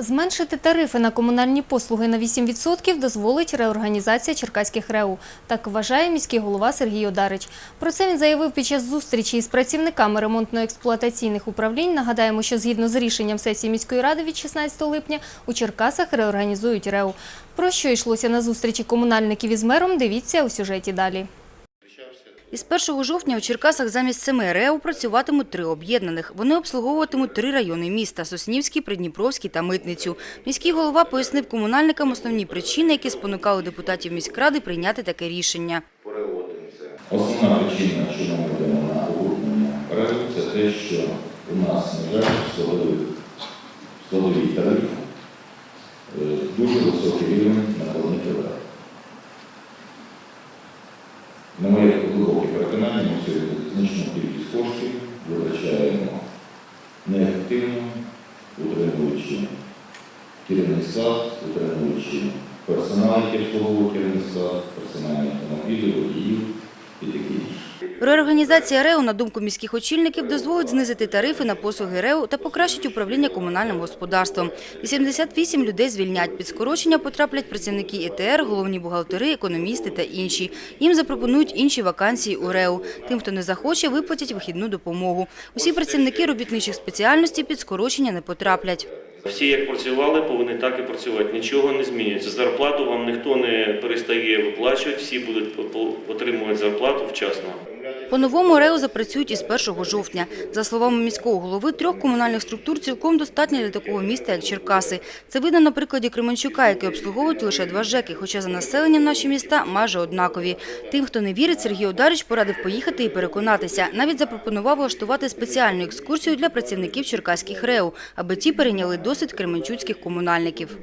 Зменшити тарифи на комунальні послуги на 8% дозволить реорганізація черкаських РЕУ. Так вважає міський голова Сергій Одарич. Про це він заявив під час зустрічі із працівниками ремонтно-експлуатаційних управлінь. Нагадаємо, що згідно з рішенням сесії міської ради від 16 липня у Черкасах реорганізують РЕУ. Про що йшлося на зустрічі комунальників із мером, дивіться у сюжеті далі. Із 1 жовтня у Черкасах замість семи РЕУ працюватимуть три об'єднаних. Вони обслуговуватимуть три райони міста – Соснівський, Придніпровський та Митницю. Міський голова пояснив комунальникам основні причини, які спонукали депутатів міськради прийняти таке рішення. Основна причина, що ми ведемо на обладнання РЕВ, це те, що у нас, на жаль, складовий тариф е, дуже високий рівень На моє глибоке переконання, ми сьогодні значну кількість коштів витрачаємо неефективно, утримуючи керівний сад, утримуючи персонал, який обслуговує керівний склад, персональні автомобілі, водіїв. Реорганізація РЕУ, на думку міських очільників, дозволить знизити тарифи на послуги РЕУ та покращить управління комунальним господарством. 88 людей звільнять. Під скорочення потраплять працівники ІТР, головні бухгалтери, економісти та інші. Їм запропонують інші вакансії у РЕУ. Тим, хто не захоче, виплатять вихідну допомогу. Усі працівники робітничих спеціальностей під скорочення не потраплять. Всі як працювали, повинні так і працювати. Нічого не змінюється. Зарплату вам ніхто не перестає виплачувати, всі будуть отримувати зарплату вчасно. По-новому РЕО запрацюють із 1 жовтня. За словами міського голови, трьох комунальних структур цілком достатньо для такого міста, як Черкаси. Це видно на прикладі Кременчука, який обслуговують лише два ЖЕКи, хоча за населенням наші міста майже однакові. Тим, хто не вірить, Сергій Одарич порадив поїхати і переконатися. Навіть запропонував влаштувати спеціальну екскурсію для працівників черкаських РЕО, аби ті перейняли досвід кременчуцьких комунальників.